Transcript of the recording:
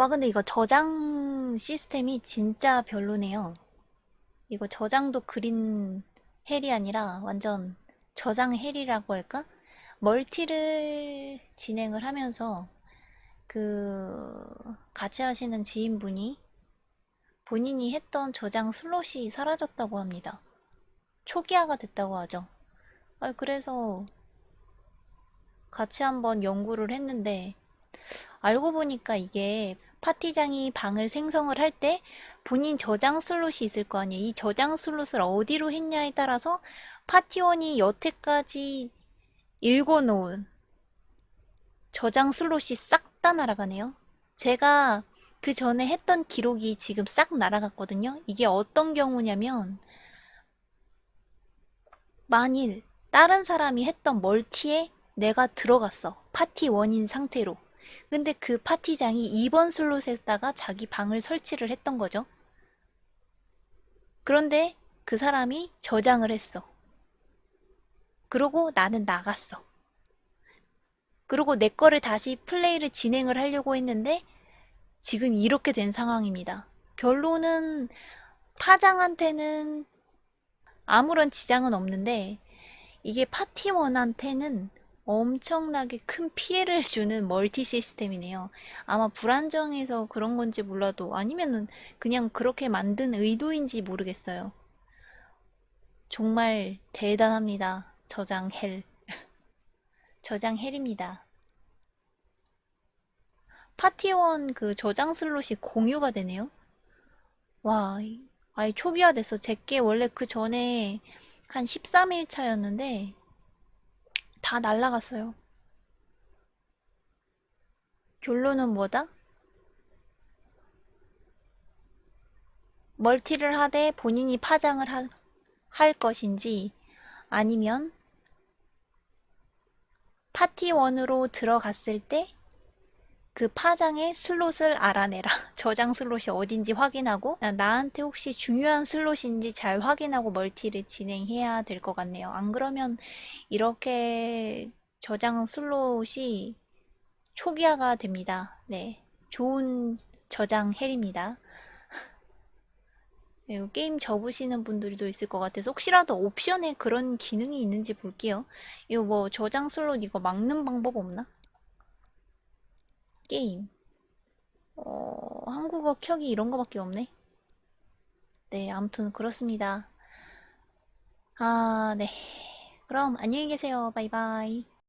와, 근데 이거 저장 시스템이 진짜 별로네요. 이거 저장도 그린 헬이 아니라 완전 저장 헬이라고 할까? 멀티를 진행을 하면서 그 같이 하시는 지인분이 본인이 했던 저장 슬롯이 사라졌다고 합니다. 초기화가 됐다고 하죠. 아, 그래서 같이 한번 연구를 했는데 알고 보니까 이게 파티장이 방을 생성을 할 때 본인 저장 슬롯이 있을 거 아니에요. 이 저장 슬롯을 어디로 했냐에 따라서 파티원이 여태까지 읽어놓은 저장 슬롯이 싹 다 날아가네요. 제가 그 전에 했던 기록이 지금 싹 날아갔거든요. 이게 어떤 경우냐면 만일 다른 사람이 했던 멀티에 내가 들어갔어. 파티 원인 상태로. 근데 그 파티장이 2번 슬롯에다가 자기 방을 설치를 했던 거죠. 그런데 그 사람이 저장을 했어. 그러고 나는 나갔어. 그리고 내 거를 다시 플레이를 진행을 하려고 했는데 지금 이렇게 된 상황입니다. 결론은 파장한테는 아무런 지장은 없는데 이게 파티원한테는 엄청나게 큰 피해를 주는 멀티 시스템이네요. 아마 불안정해서 그런 건지 몰라도 아니면은 그냥 그렇게 만든 의도인지 모르겠어요. 정말 대단합니다. 저장 헬. 저장 헬입니다. 파티원 그 저장 슬롯이 공유가 되네요. 와, 이- 아예 초기화 됐어. 제게 원래 그 전에 한 13일 차였는데 다 날라갔어요. 결론은 뭐다? 멀티를 하되 본인이 파장을 하- 할 것인지 아니면 파티원으로 들어갔을 때 그 파장의 슬롯을 알아내라. 저장 슬롯이 어딘지 확인하고 나- 나한테 혹시 중요한 슬롯인지 잘 확인하고 멀티를 진행해야 될 것 같네요. 안 그러면 이렇게 저장 슬롯이 초기화가 됩니다. 네. 좋은 저장 헬입니다. 게임 접으시는 분들도 있을 것 같아서 혹시라도 옵션에 그런 기능이 있는지 볼게요. 이거 뭐 저장 슬롯 이거 막는 방법 없나? 게임. 어, 한국어 켜기 이런 거밖에 없네. 네, 아무튼 그렇습니다. 아, 네. 그럼 안녕히 계세요. 바이바이.